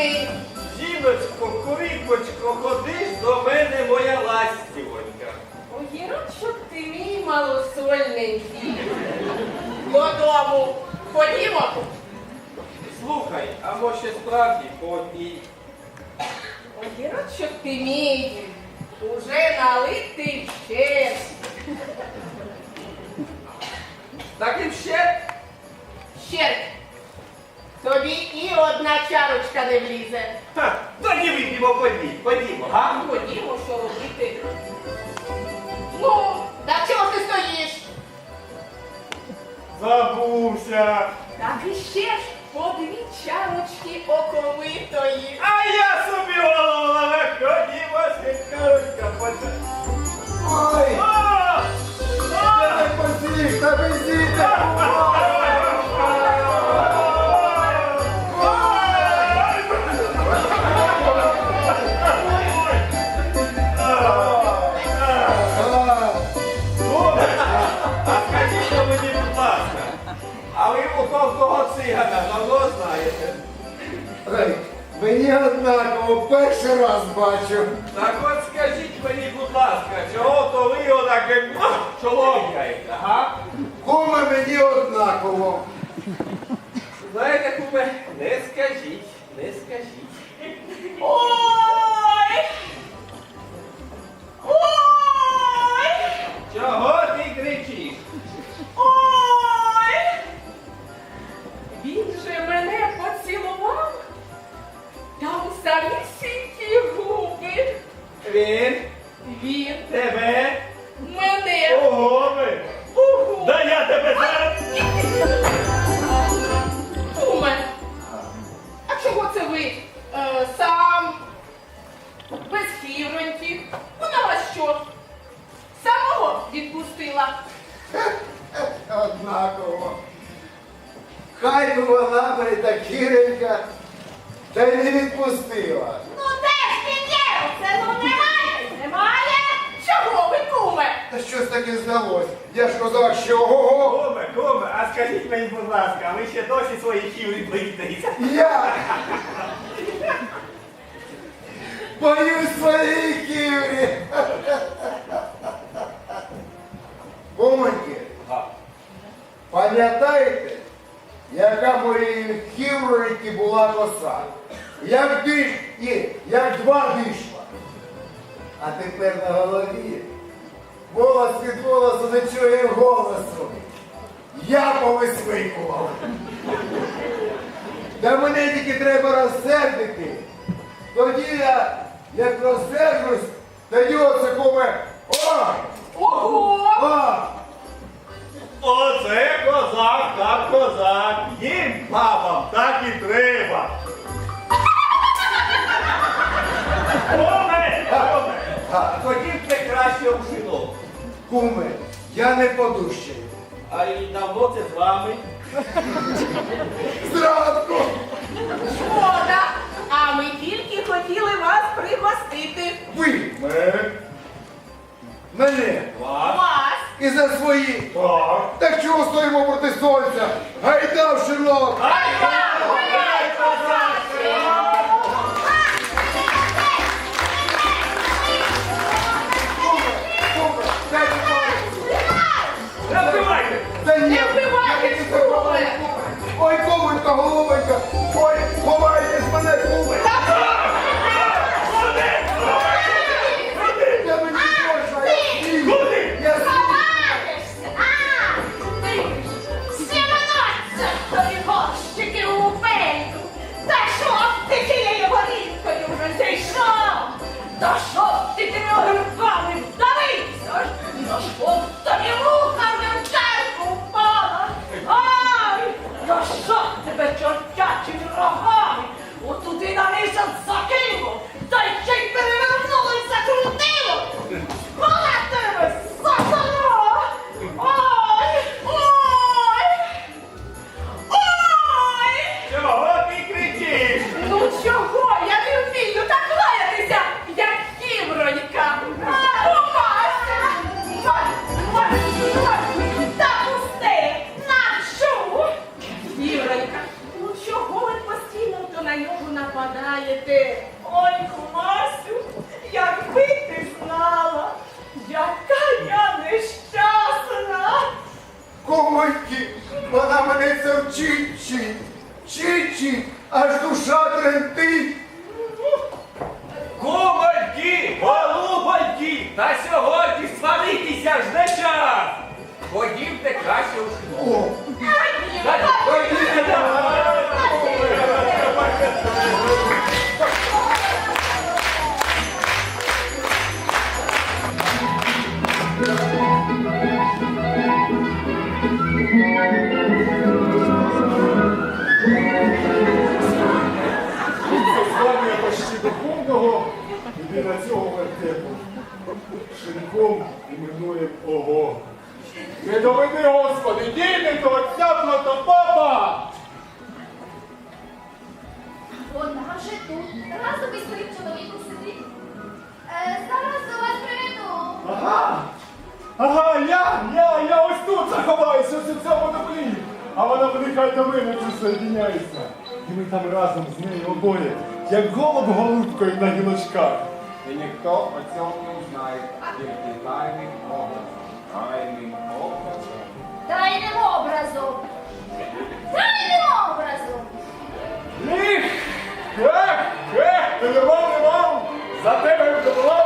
любезний. Жіночко, куріпочко, ходиш до мене, моя ластівонька. Огірочок ти мій малосольненький. Додому. Ходімо. Слухай, а може справді подій. Огірочок ти мій. Уже налитий ще. Таким ще? Ще. Тобі і одна чарочка не влізе. Ха, тоді вип'ємо подій, ходімо, га? Ходімо, що робити. Ну, та чого ти стоїш? Забувся. Так іще ж по дві чарочки оковитої. А я собі голову лаве, ходімо, шинкарочка почастує. Ой, О! я не посіг, та везіть! Мені однаково перший раз бачу. Так от скажіть мені, будь ласка, чого то ви його таким чоловікаєте, га? Куме мені однаково. Знаєте, куме, не скажіть, не скажіть. Ой! Ой! Чого ти кричиш? Самісінькі губи. Він Він тебе мене у губи. Да я тебе зараз. Кумоньки, пам'ятаєте, яка моєї хівроньки була коса? Як біж і як два вийшла. А тепер на голові волос від волосу не чує голосу. Я повисвикував. Та мене тільки треба розсердити. Тоді я, як розсердусь, тоді оце куме. О! Ого! О! Оце козак, так козак. Їм бабам так і треба. Куме, куме, А, ходімте краще у шинок. куме, я не подущаю. А і давно це з вами. Зранку! Шкода! А ми тільки хотіли вас пригостити. Ви мене. Мене. Вас. І за свої. Так. Чого стоїмо проти сонця? Гайда в шинок! Гайда! Та ні, Valentino. Діти, то отцяпло, то папа! Вона вже тут. Разом із своїм чоловіком сидить. Е, зараз до вас приведу. Ага! Ага, я, я, я ось тут заховаюся, ось у цьому дуплі. А вона буде до мене присоединяється. І ми там разом з нею обоє, як голуб голубкою на гілочках. І ніхто о цьому не знає, тільки тайним образом. Тайним образом. Тайним образом. Тайним образом. Їх! Ех, ех, ти не мав, не мав! За тебе була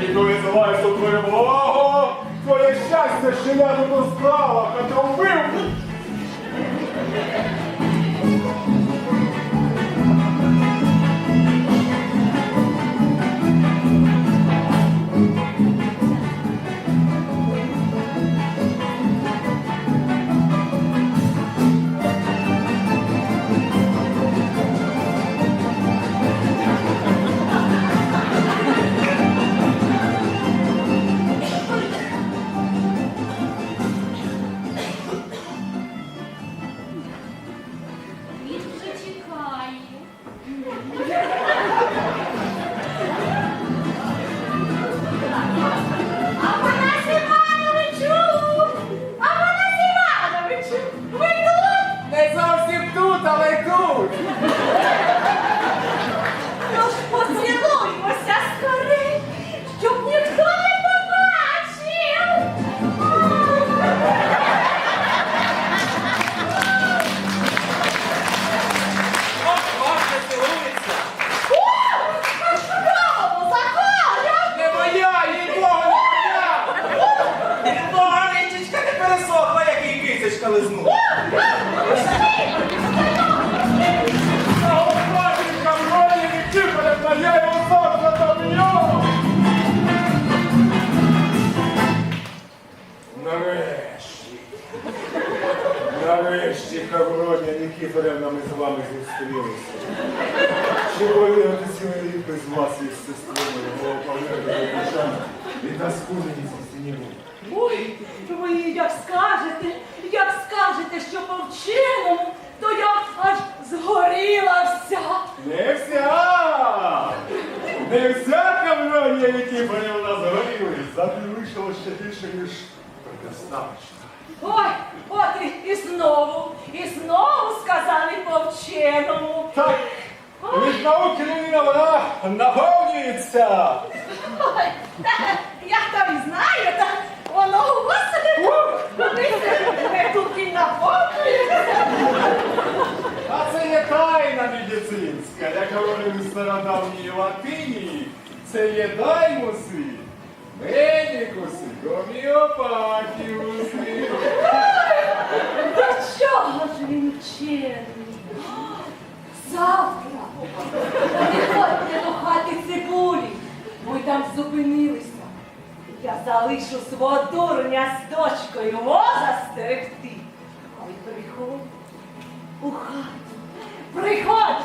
Мені коли зливаєш у твоє благо, твоє щастя, що я у справах, а ти вбив. Доб'ю. Нарешті. Нарешті, Хавроня Нікіфорівна, ми з вами зустрілися. Чи повірити цілий рік без вас із сестрою, мого пам'ятаю душам і на скуденість снігу. Ой, ви як скажете, як скажете, що повченому, то я аж згоріла вся. Не вся! Не вся Хавроня Нікіфорівна згоріли, зате вийшло ще більше, ніж предоставочно. Ой, от і, і знову, і знову сказали повченому. Так, від науки людина вона наповнюється. Ой, та, я там знаю, та воно у вас не тут і наповнюється. А це є тайна медицинська, як говорили в стародавній латині, це є даймуси, медикуси, гоміопатіуси. До чого ж він вчений? Завтра приходьте до хати цибулі. Ми там зупинилися. Я залишу свого дурня з дочкою його застерегти. А приходь у хату. Приходь!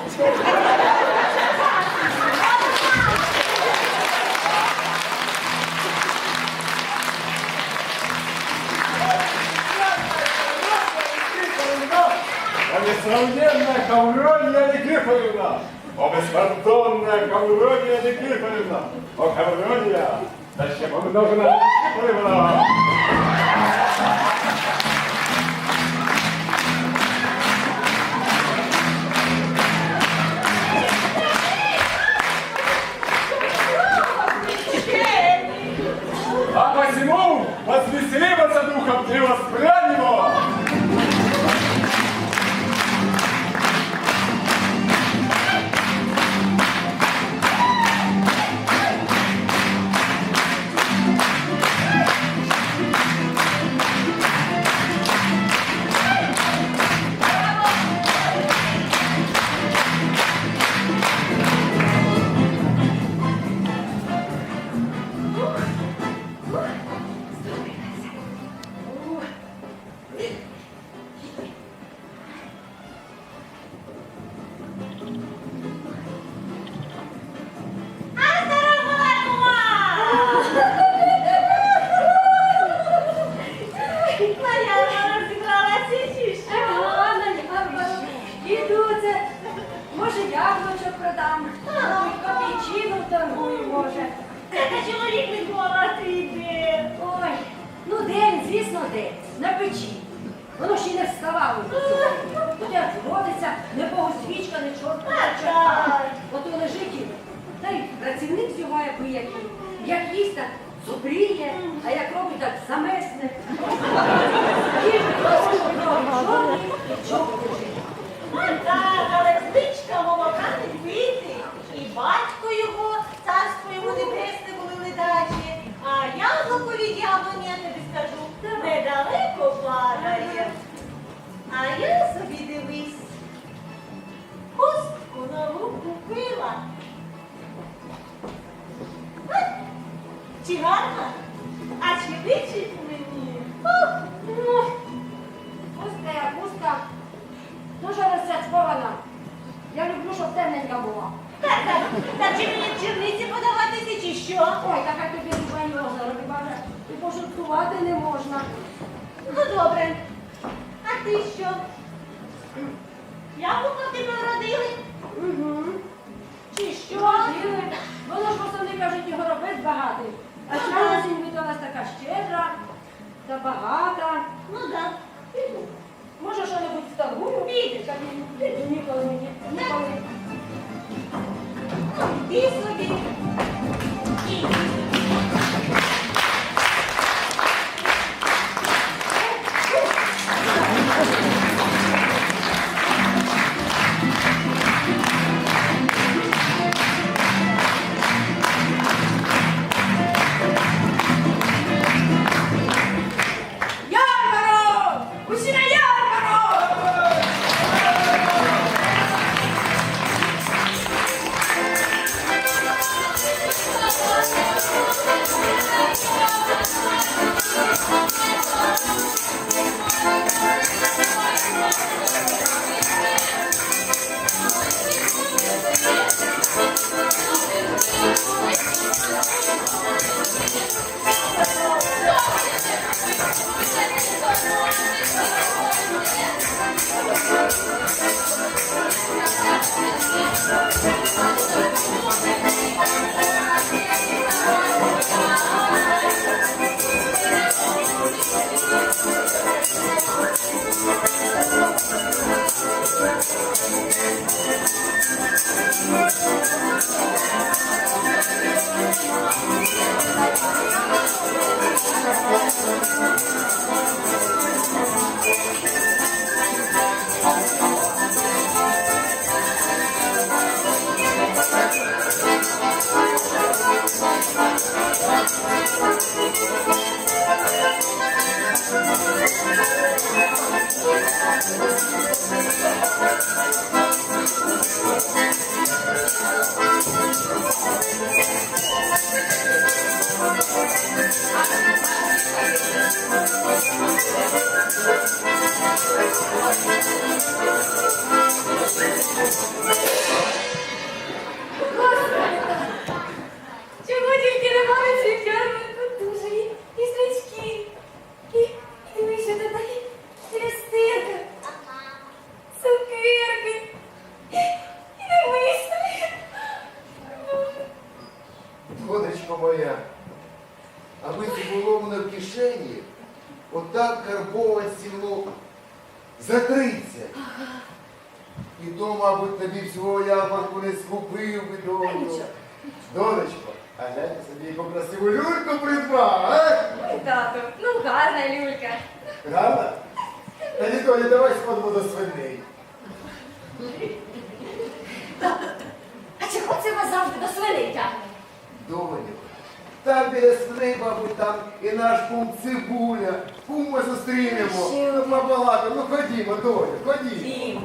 А несравненная Коврония Никифоровна! О, беспардонная Коврония Никифоровна! О, Коврония! Спасибо. Мы 来 Після I'm Правда? Та Тоня, давай сходимо до свиней. А чого це вас завжди до свиней тягне? Доню, там біля свиней, мабуть, там і наш кум цибуля. Кума зустрінемо. Ще Ну, побалакаємо. Ну ходімо, доню, ходімо. Діму.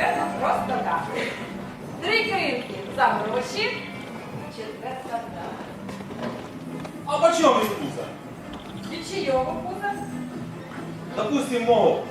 Це просто так. Три гривні за гроші, четверта дама. А по чому він пуза? Від чийого пуза? Допустим, мов.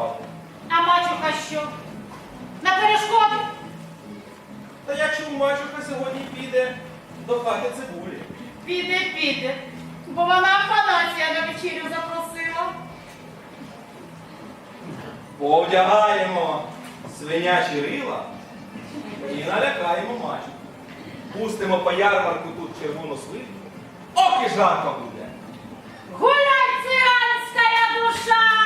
Душі. А мачуха що? На перешкоди? Та я чув, мачуха сьогодні піде до хати цибулі. Піде, піде. Бо вона Афанасія на вечерю запросила. Повдягаємо свинячі рила і налякаємо мачуху. Пустимо по ярмарку тут червону сливку. Ох і жарко буде. Гуляй, циганська душа!